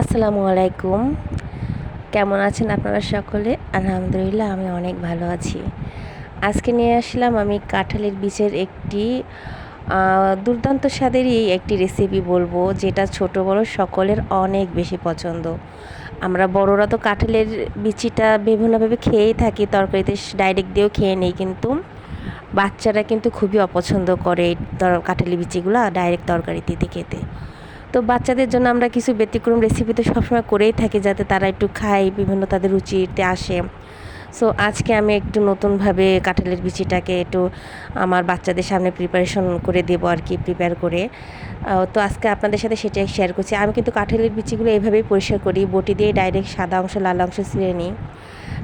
আসসালামু আলাইকুম। কেমন আছেন আপনারা সকলে? আলহামদুলিল্লাহ, আমি অনেক ভালো আছি। আজকে নিয়ে আসলাম আমি কাঁঠালের বীজের একটি দুর্দান্ত স্বাদেরই একটি রেসিপি বলব, যেটা ছোট বড় সকলের অনেক বেশি পছন্দ। আমরা বড়রা তো কাঁঠালের বিচিটা বিভিন্নভাবে খেয়েই থাকি, তরকারিতে ডাইরেক্ট দিয়েও খেয়ে নেই কিন্তু, বাচ্চারা কিন্তু খুবই অপছন্দ করে কাঁঠালি বিচিগুলো ডাইরেক্ট তরকারিতে খেতে। তো বাচ্চাদের জন্য আমরা কিছু ব্যতিক্রম রেসিপি তো সবসময় করেই থাকি যাতে তারা একটু খায়, বিভিন্ন তাদের রুচিতে আসে। সো আজকে আমি একটু নতুনভাবে কাঁঠালের বিচিটাকে একটু আমার বাচ্চাদের সামনে প্রিপারেশন করে দেবো আর কি প্রিপেয়ার করে। তো আজকে আপনাদের সাথে সেটাই শেয়ার করছি। আমি কিন্তু কাঁঠালের বিচিগুলো এইভাবেই পরিষ্কার করি, বটি দিয়ে ডাইরেক্ট সাদা অংশ, লাল অংশ ছিঁড়ে নিই।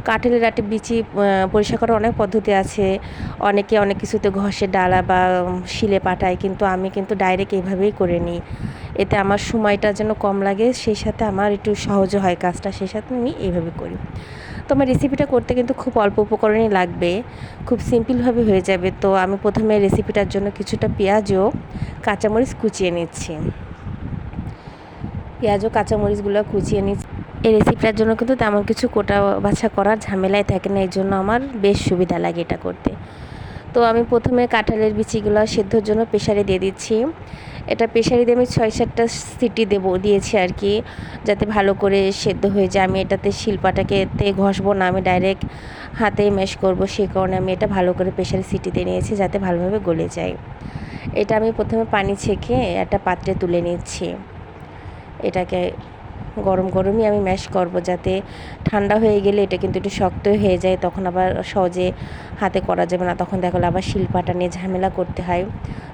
কাঁঠালের আটে বিচি পরিষ্কার করার অনেক পদ্ধতি আছে। অনেকে অনেক কিছুতে ঘষে ডালা বা শিলে পাঠায়, কিন্তু আমি কিন্তু ডাইরেক্ট এইভাবেই করে নিই। এতে আমার সময়টা যেন কম লাগে, সেই সাথে আমার একটু সহজ হয় কাজটা, সেই সাথে আমি এইভাবে করি। তো আমার রেসিপিটা করতে কিন্তু খুব অল্প উপকরণই লাগবে, খুব সিম্পলভাবে হয়ে যাবে। তো আমি প্রথমে রেসিপিটার জন্য কিছুটা পেঁয়াজও, কাঁচামরিচ কুচিয়ে নিচ্ছি। পেঁয়াজ ও কাঁচামরিচগুলো কুচিয়ে নিচ্ছি। এই রেসিপিটার জন্য কিন্তু তেমন কিছু কোটা বাছা করার ঝামেলায় থাকে না এই জন্য আমার বেশ সুবিধা লাগে এটা করতে। তো আমি প্রথমে কাঁঠালের বিচিগুলো সেদ্ধর জন্য প্রেশারে দিয়ে দিচ্ছি। এটা প্রেশারে দিয়ে আমি ছয় সাতটা সিটি দেবো, দিয়েছি আর কি, যাতে ভালো করে সেদ্ধ হয়ে যায়। আমি এটাতে শিলপাটাকে এতে ঘষবো না, আমি ডাইরেক্ট হাতেই ম্যাশ করব সেই কারণে আমি এটা ভালো করে প্রেশারে সিটিতে নিয়েছি, যাতে ভালোভাবে গলে যায়। এটা আমি প্রথমে পানি ছেঁকে একটা পাত্রে তুলে নিচ্ছি। এটাকে গরম গরমই আমি ম্যাশ করব যাতে ঠান্ডা হয়ে গেলে এটা কিন্তু একটু শক্ত হয়ে যায়, তখন আবার সহজে হাতে করা যাবে না, তখন দেখা আবার শিলপাটা নিয়ে ঝামেলা করতে হয়।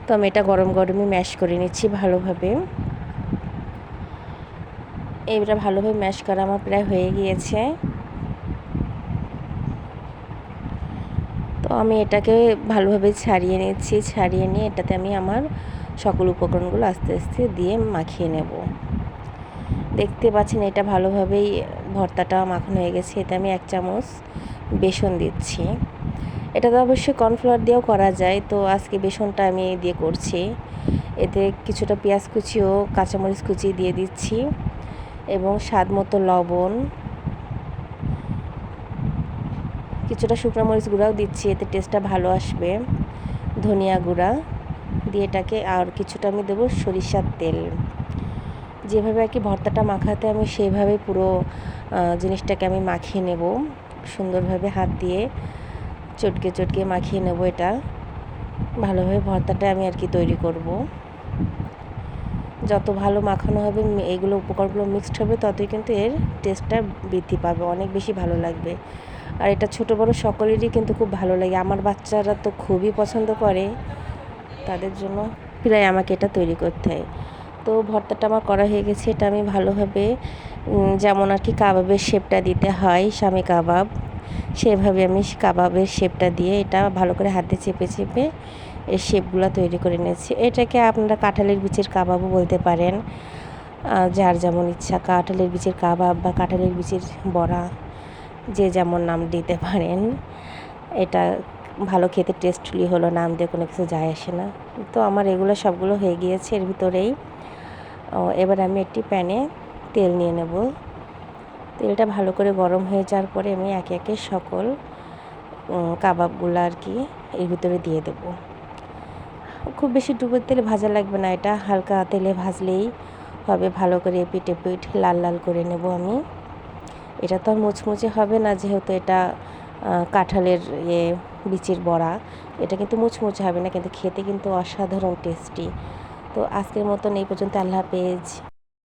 তো আমি এটা গরম গরমই ম্যাশ করে নিচ্ছি ভালোভাবে। এইটা ভালোভাবে ম্যাশ করা আমার প্রায় হয়ে গিয়েছে। তো আমি এটাকে ভালোভাবে ছাড়িয়ে নিচ্ছি, ছাড়িয়ে নিয়ে এটাতে আমি আমার সকল উপকরণগুলো আস্তে আস্তে দিয়ে মাখিয়ে নেব। দেখতে পাচ্ছেন এটা ভালোভাবেই ভর্তাটা মাখানো হয়ে গেছে। এতে আমি এক চামচ বেসন দিচ্ছি। এটা তো অবশ্যই কর্নফ্লাওয়ার দিয়েও করা যায়। তো আজকে বেসনটা আমি দিয়ে করছি। এতে কিছুটা পেঁয়াজ কুচি ও কাঁচামরিচ কুচি দিয়ে দিচ্ছি এবং স্বাদ মতো লবণ। কিছুটা শুকনো মরিচ গুঁড়াও দিচ্ছি। এতে টেস্টটা ভালো আসবে। ধনিয়া গুঁড়া দিয়ে এটাকে আর কিছুটা আমি দেবো সরিষার তেল। যেভাবে আর কি ভর্তাটা মাখাতে আমি সেইভাবে পুরো জিনিসটাকে আমি মাখিয়ে নেব। সুন্দরভাবে হাত দিয়ে চটকে চটকে মাখিয়ে নেব এটা। ভালোভাবে ভর্তাটা আমি আর কি তৈরি করব। যত ভালো মাখানো হবে এগুলো উপকরণগুলো মিক্সড হবে, ততই কিন্তু এর টেস্টটা বৃদ্ধি পাবে, অনেক বেশি ভালো লাগবে। আর এটা ছোট বড় সকলেরই কিন্তু খুব ভালো লাগে। আমার বাচ্চারা তো খুবই পছন্দ করে। তাদের জন্য প্রায় আমাকে এটা তৈরি করতে হয়। তো ভর্তাটা আমার করা হয়ে গেছে, এটা আমি ভালোভাবে যেমন আর কি কাবাবের শেপটা দিতে হয়, স্বামী কাবাব, সেভাবে আমি কাবাবের শেপটা দিয়ে এটা ভালো করে হাতে চেপে চেপে এই শেপগুলো তৈরি করে নিয়েছি। এটাকে আপনারা কাঁঠালের বিচের কাবাবও বলতে পারেন। যার যেমন ইচ্ছা কাঁঠালের বিচের কাবাব বা কাঁঠালের বিচের বড়া, যে যেমন নাম দিতে পারেন, এটা ভালো খেতে টেস্টলি হলো, নাম দিয়ে কোনো কিছু যায় আসে না। তো আমার এগুলো সবগুলো হয়ে গিয়েছে, এর ভিতরেই এবার আমি একটি প্যানে তেল নিয়ে নেব। তেলটা ভালো করে গরম হয়ে যাওয়ার পরে আমি একে একে সকল কাবাবগুলো আর কি এর ভিতরে দিয়ে দেব। খুব বেশি ডুবোর তেলে ভাজা লাগবে না এটা, হালকা তেলে ভাজলেই হবে। ভালো করে পিঠে পিঠ লাল লাল করে নেব আমি। এটা তো আর মুচমুচে হবে না, যেহেতু এটা কাঁঠালের ইয়ে বিচির বড়া। এটা কিন্তু মুচমুচে হবে না, কিন্তু খেতে কিন্তু অসাধারণ টেস্টি তো আজকের মতন এই পর্যন্ত। আল্লাহ হাফেজ।